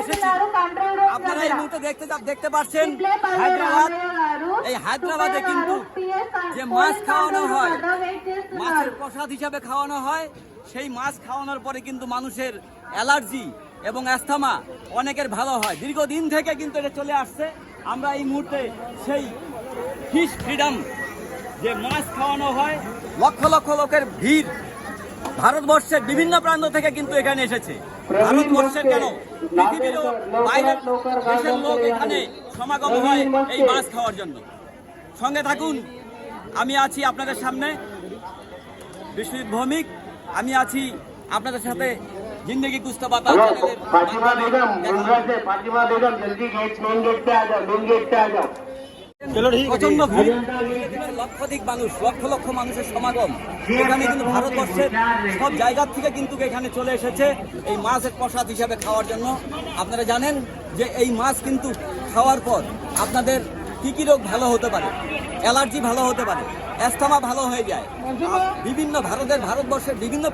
এসেছি। আপনারা এই মুহূর্তে দেখতে দেখতে পাচ্ছেন হায়দ্রাবাদ এই হায়দ্রাবাদে কিন্তু যে মাছ খাওয়ানো হয় মাছের প্রসাদ হিসাবে খাওয়ানো হয় সেই মাছ খাওয়ানোর পরে কিন্তু মানুষের অ্যালার্জি এবং অ্যাস্থামা অনেকের ভালো হয়। দীর্ঘদিন থেকে কিন্তু এটা চলে আসছে। আমরা এই মুহূর্তে সেই ফিশ ফ্রিডম যে মাছ খাওয়ানো হয় লক্ষ লক্ষ লোকের ভিড় ভারতবর্ষের বিভিন্ন প্রান্ত থেকে কিন্তু এখানে এসেছে। ভারতবর্ষের কেন পৃথিবীরও বাইরের দেশের লোক এখানে সমাগম হয় এই মাছ খাওয়ার জন্য সঙ্গে থাকুন আমি আছি আপনাদের সামনে বিশ্বজিৎ ভৌমিক আমি আছি আপনাদের সাথে জিন্দগি কুস্তাবাতা हेलो চ্যানেলের फातिमा बेगम মাধ্যমে मुंद्रा से फातिमा बेगम जल्दी गेट मेन गेट पे आ जाओ मेन गेट पे आ जाओ প্রচণ্ড ভিড়। লক্ষাধিক মানুষ, লক্ষ লক্ষ মানুষের সমাগম। এখানে কিন্তু ভারতবর্ষের সব জায়গার থেকে কিন্তু এখানে চলে এসেছে এই মাছের প্রসাদ হিসাবে খাওয়ার জন্য। আপনারা জানেন যে এই মাছ কিন্তু খাওয়ার পর আপনাদের কি কি রোগ ভালো হতে পারে, অ্যালার্জি ভালো হতে পারে অ্যাস্থমা ভালো হয়ে যায়। বিভিন্ন ভারতের ভারতবর্ষের বিভিন্ন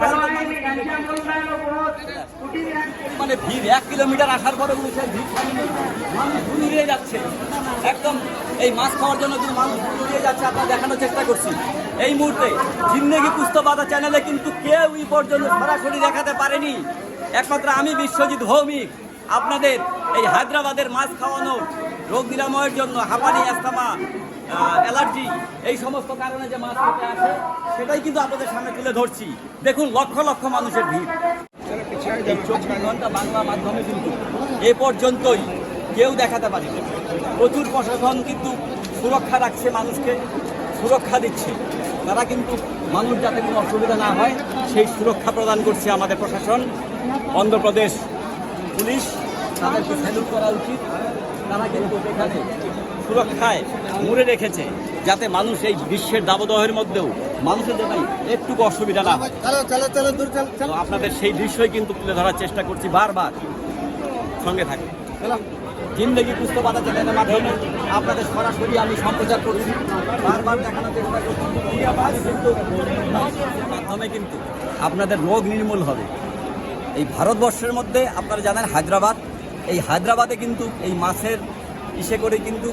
মানে ভিড় এক কিলোমিটার আসার পরে সেই ভিড় মানুষ ঘুরিয়ে যাচ্ছে। একদম এই মাছ খাওয়ার জন্য কিন্তু মানুষ ঘুরিয়ে যাচ্ছে। আপনার দেখানোর চেষ্টা করছি। এই মুহূর্তে জিন্দেগি পুস্তবাদা চ্যানেলে কিন্তু কেউ এই পর্যন্ত সরাসরি দেখাতে পারেনি। একমাত্র আমি বিশ্বজিৎ ভৌমিক। আপনাদের এই হায়দ্রাবাদের মাছ খাওয়ানোর রোগ নিরাময়ের জন্য হাঁপানি, অ্যাস্থামা অ্যালার্জি, এই সমস্ত কারণে যে মাছ খেতে আসে, সেটাই কিন্তু আপনাদের সামনে তুলে ধরছি। দেখুন, লক্ষ লক্ষ মানুষের ভিড়। এই চব্বিশ ঘণ্টা বাংলা মাধ্যমে কিন্তু এ পর্যন্তই কেউ দেখাতে পারেনি। প্রচুর প্রশাসন কিন্তু সুরক্ষা রাখছে মানুষকে, সুরক্ষা দিচ্ছে। তারা কিন্তু মানুষ যাতে কোনো অসুবিধা না হয়, সেই সুরক্ষা প্রদান করছে আমাদের প্রশাসন। অন্ধ্রপ্রদেশ পুলিশ তাদেরকে স্যালুট করা উচিত। তারা কিন্তু এখানে সুরক্ষায় মুড়ে রেখেছে যাতে মানুষ এই বিশ্বের দাবদহের মধ্যেও মানুষের যেন একটুকু অসুবিধা না হয়। আপনাদের সেই দৃশ্যই কিন্তু তুলে ধরার চেষ্টা করছি বারবার। সঙ্গে থাকে জিন্দগি পুস্তবাদা চ্যানেলের মাধ্যমে আপনাদের সরাসরি আমি সম্প্রচার করছি। বারবার দেখানোর চেষ্টা করছি। কিন্তু মাধ্যমে কিন্তু আপনাদের রোগ নির্মূল হবে। এই ভারতবর্ষের মধ্যে আপনারা জানেন হায়দ্রাবাদ এই হায়দ্রাবাদে কিন্তু এই মাছের ইসে করে কিন্তু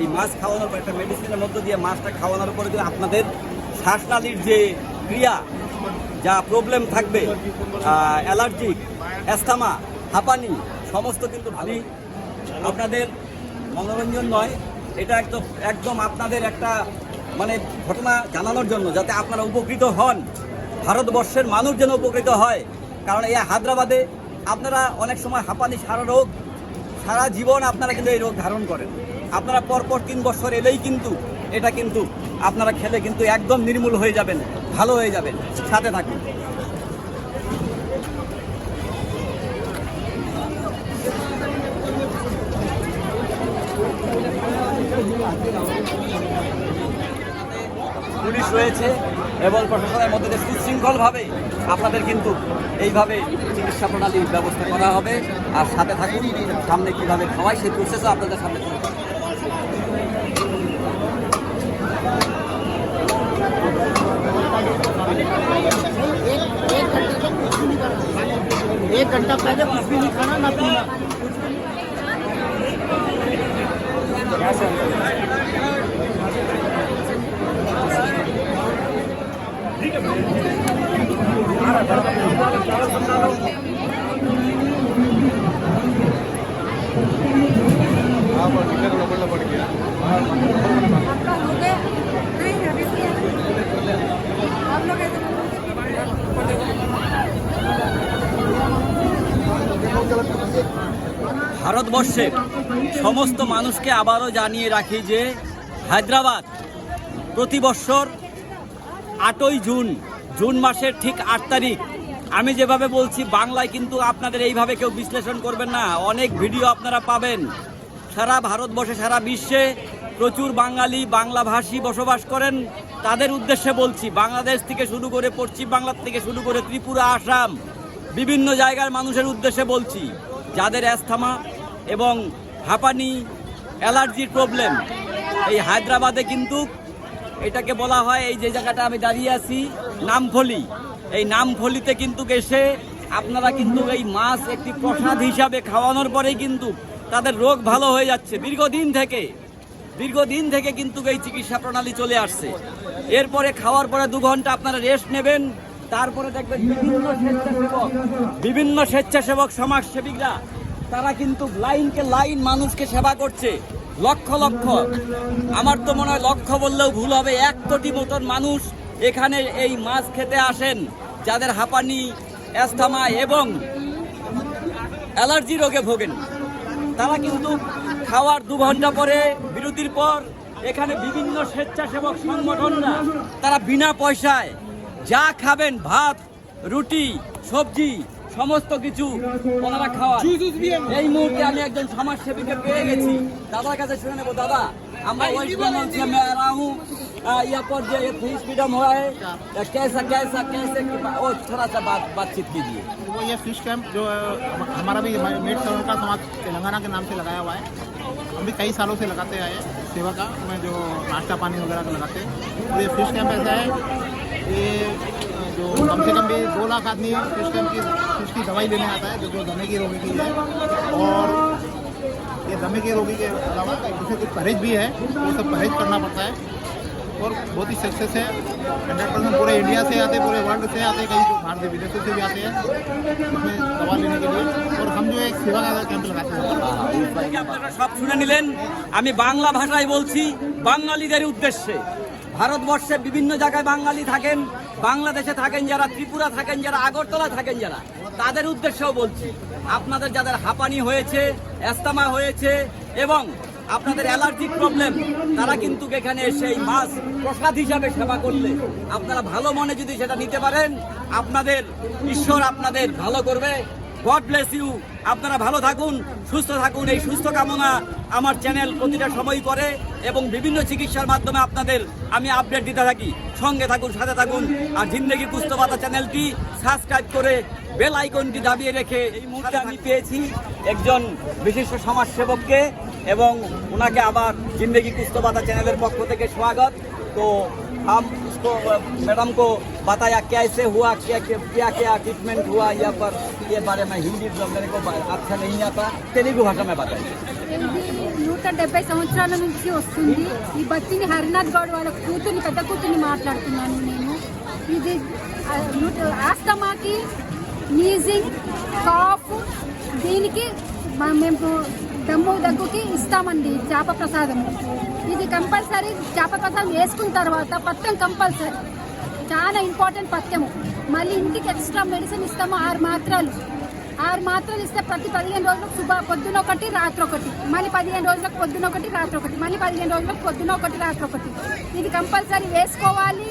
এই মাছ খাওয়ানোর পর একটা মেডিসিনের মধ্য দিয়ে মাছটা খাওয়ানোর পরে কিন্তু আপনাদের শ্বাসনালীর যে ক্রিয়া, যা প্রবলেম থাকবে অ্যালার্জিক অ্যাস্থামা হাঁপানি, সমস্ত কিন্তু ভালোই আপনাদের মনোরঞ্জন নয়। এটা একদম একদম আপনাদের একটা মানে ঘটনা জানানোর জন্য যাতে আপনারা উপকৃত হন। ভারতবর্ষের মানুষ যেন উপকৃত হয়। কারণ এই হায়দ্রাবাদে আপনারা অনেক সময় হাঁপানি সারা রোগ, সারা জীবন আপনারা কিন্তু এই রোগ ধারণ করেন। আপনারা পরপর তিন বছর এলেই কিন্তু এটা কিন্তু আপনারা খেলে কিন্তু একদম নির্মূল হয়ে যাবেন, ভালো হয়ে যাবেন। সাথে থাকুন। পুলিশ রয়েছে এবং প্রশাসনের মধ্যে যে সুশৃঙ্খলভাবে আপনাদের কিন্তু এইভাবে চিকিৎসা প্রণালীর ব্যবস্থা করা হবে আর সাথে থাকুন সামনে কিভাবে খাওয়াই সেই প্রসেসও আপনাদের সামনে তুলে ধরবো। एक घंटा पहले कुछ भी नहीं खाना ना पीना ভারতবর্ষের সমস্ত মানুষকে আবারও জানিয়ে রাখি যে হায়দ্রাবাদ প্রতি বছর আটই জুন জুন মাসের ঠিক আট তারিখ। আমি যেভাবে বলছি, বাংলায় কিন্তু আপনাদের এইভাবে কেউ বিশ্লেষণ করবেন না। অনেক ভিডিও আপনারা পাবেন। সারা ভারতবর্ষে, সারা বিশ্বে প্রচুর বাঙালি, বাংলাভাষী বসবাস করেন। তাদের উদ্দেশ্যে বলছি, বাংলাদেশ থেকে শুরু করে পশ্চিম বাংলার থেকে শুরু করে ত্রিপুরা, আসাম বিভিন্ন জায়গার মানুষের উদ্দেশ্যে বলছি, যাদের অ্যাস্থমা এবং হাঁপানি, অ্যালার্জির প্রবলেম, এই হায়দ্রাবাদে কিন্তু এটাকে বলা হয়, এই যে জায়গাটা আমি দাঁড়িয়ে আছি, নামফলি। এই নামফলিতে কিন্তু এসে আপনারা কিন্তু এই মাছ একটি প্রসাদ হিসাবে খাওয়ানোর পরেই কিন্তু তাদের রোগ ভালো হয়ে যাচ্ছে। দীর্ঘদিন থেকে দীর্ঘদিন থেকে কিন্তু এই চিকিৎসা প্রণালী চলে আসছে। এরপরে খাওয়ার পরে দু ঘণ্টা আপনারা রেস্ট নেবেন তারপরে দেখবেন বিভিন্ন স্বেচ্ছাসেবক বিভিন্ন স্বেচ্ছাসেবক সমাজসেবিকরা তারা কিন্তু লাইনকে লাইন মানুষকে সেবা করছে, লক্ষ লক্ষ। আমার তো মনে হয় লক্ষ বললেও ভুল হবে, এক কোটি মতন মানুষ এখানে এই মাছ খেতে আসেন, যাদের হাঁপানি, অ্যাস্থমা এবং অ্যালার্জি রোগে ভোগেন। তারা কিন্তু খাওয়ার দু ঘণ্টা পরে, বিরতির পর, এখানে বিভিন্ন স্বেচ্ছাসেবক সংগঠনরা, তারা বিনা পয়সায় যা খাবেন ভাত রুটি সবজি সমস্ত কিছু ওনারা খাওয়া এই মুহূর্তে আমি একজন সমাজসেবীকে পেয়ে গেছি দাদার কাছে শুনে নেবো দাদা আমরা ওয়েস্ট বেঙ্গল से मैं आ रहा हूँ आ, यहाँ पर जो ये फ्रीज फ्रीडम हुआ है कैसा कैसा कैसे ओ थोड़ा सा बात बातचीत कीजिए वो ये फिश कैंप जो हम- हमारा भी मेट सरोवर का समाज तेलंगाना के नाम से लगाया हुआ है हम भी कई सालों से लगाते आए हैं सेवा का में जो नाश्ता पानी वगैरह का लगाते हैं और ये फिश कैंप ऐसा है ये अ, जो कम से कम भी दो लाख आदमी फिश कैंप की फिश की दवाई लेने आता है जो जो दमे की रोगी की है और ये दमे के रोगी के अलावा जैसे कुछ परहेज भी है वो सब परहेज करना पड़ता है और बहुत ही सक्सेस है हंड्रेड परसेंट पूरे इंडिया से आते हैं पूरे वर्ल्ड से आते हैं कई जो बाहर से विदेशों से भी आते हैं इसमें दवा लेने के लिए और हम जो एक सेवा का कैंप लगाते हैं থেকে আপনারা সব শুনে নিলেন আমি বাংলা ভাষায় বলছি বাঙালিদের উদ্দেশ্যে ভারতবর্ষে বিভিন্ন জায়গায় বাঙালি থাকেন, বাংলাদেশে থাকেন যারা, ত্রিপুরা থাকেন যারা, আগরতলা থাকেন যারা, তাদের উদ্দেশ্যেও বলছি, আপনাদের যাদের হাঁপানি হয়েছে অ্যাস্তামা হয়েছে এবং আপনাদের অ্যালার্জিক প্রবলেম, তারা কিন্তু এখানে এসে এই মাছ প্রসাদ হিসাবে সেবা করলে আপনারা ভালো মনে যদি সেটা নিতে পারেন, আপনাদের ঈশ্বর আপনাদের ভালো করবে। গড ব্লেস ইউ আপনারা ভালো থাকুন, সুস্থ থাকুন। এই সুস্থ কামনা আমার চ্যানেল প্রতিটা সময় করে এবং বিভিন্ন চিকিৎসার মাধ্যমে আপনাদের আমি আপডেট দিতে থাকি। সঙ্গে থাকুন, সাথে থাকুন আর জিন্দগি পুস্তপাতা চ্যানেলটি সাবস্ক্রাইব করে বেল আইকনটি দাবিয়ে রেখে এই মুহূর্তে আমি পেয়েছি একজন বিশিষ্ট সমাজসেবককে এবং ওনাকে আবার জিন্দগি পুস্তপাতা চ্যানেলের পক্ষ থেকে স্বাগত। তো हम इसको मैडम को बताया कैसे हुआ क्या क्या क्या क्या ट्रीटमेंट हुआ यहाँ पर ये बारे में हिंदी जो मेरे को अच्छा नहीं आता तेलुगु भाषा में बताइए ఇది నూట డెబ్బై సంవత్సరాల నుంచి వస్తుంది ఈ బత్తిని హరినాథ్ గౌడ్ వాళ్ళ కూతుర్ని పెద్ద కూతుర్ని మాట్లాడుతున్నాను నేను ఇది ఆ, నూట- ఆస్తమాకి నీజింగ్ కాఫ్ దీనికి మ- మేము దమ్ము దగ్గుకి ఇస్తామండి చేప ప్రసాదం ఇది కంపల్సరీ చేప ప్రసాదం వేసుకున్న తర్వాత పత్యం కంపల్సరీ. చాలా ఇంపార్టెంట్ పత్యము మళ్ళీ ఇంటికి ఎక్స్ట్రా మెడిసిన్ ఇస్తాము ఆరు మాత్రలు. ఆరు మాత్రలు ఇస్తే ప్రతి పదిహేను రోజులకు శుభ పొద్దున ఒకటి రాత్రి ఒకటి. మళ్ళీ పదిహేను రోజులకు పొద్దున ఒకటి రాత్రి ఒకటి. మళ్ళీ పదిహేను రోజులకు పొద్దున ఒకటి రాత్రి ఒకటి. ఇది కంపల్సరీ వేసుకోవాలి.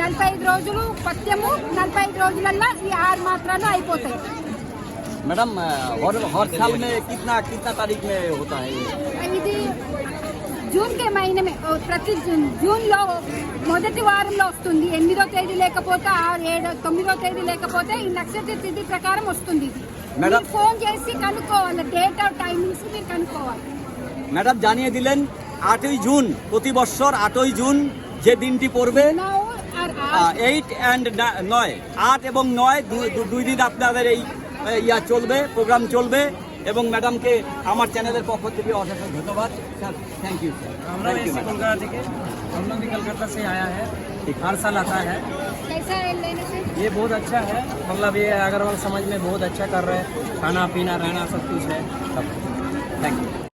నలభై ఐదు రోజులు పత్యము నలభై ఐదు రోజులల్లో ఈ ఆరు మాత్రాలు అయిపోతాయి. मैडम हर हर साल में कितना कितना तारीख में होता है ये? ఇది జూన్ కే మహిళమే ప్రతి జూన్ జూన్లో మొదటి వారంలో వస్తుంది ఎనిమిదో తేదీ లేకపోతే ఆరు ఏడు తొమ్మిదో తేదీ లేకపోతే ఈ నక్షత్ర తిథి ప్రకారం వస్తుంది ఇది మేడం. మీరు ఫోన్ చేసి కనుక్కోవాలి డేట్ ఆఫ్ టైమింగ్స్ మీరు కనుక్కోవాలి ম্যাডাম জানিয়ে দিলেন আটই জুন প্রতি বছর আটই জুন যে দিনটি পড়বে Now আর এইট অ্যান্ড নয় আট এবং নয় দু- দু- দুই দিন আপনাদের এই এ, ইয়া চলবে প্রোগ্রাম চলবে এবং ম্যাডামকে আমার চ্যানেলের পক্ষ থেকে অশেষ ধন্যবাদ স্যার থ্যাংক ইউ আমরা এসে কলকাতা থেকে हम लोग भी कलकत्ता से आया है हर साल आता है कैसा है लेने से ये बहुत अच्छा है मतलब ये अग्रवाल समाज में बहुत अच्छा कर रहे हैं खाना पीना रहना सब कुछ है থ্যাংক ইউ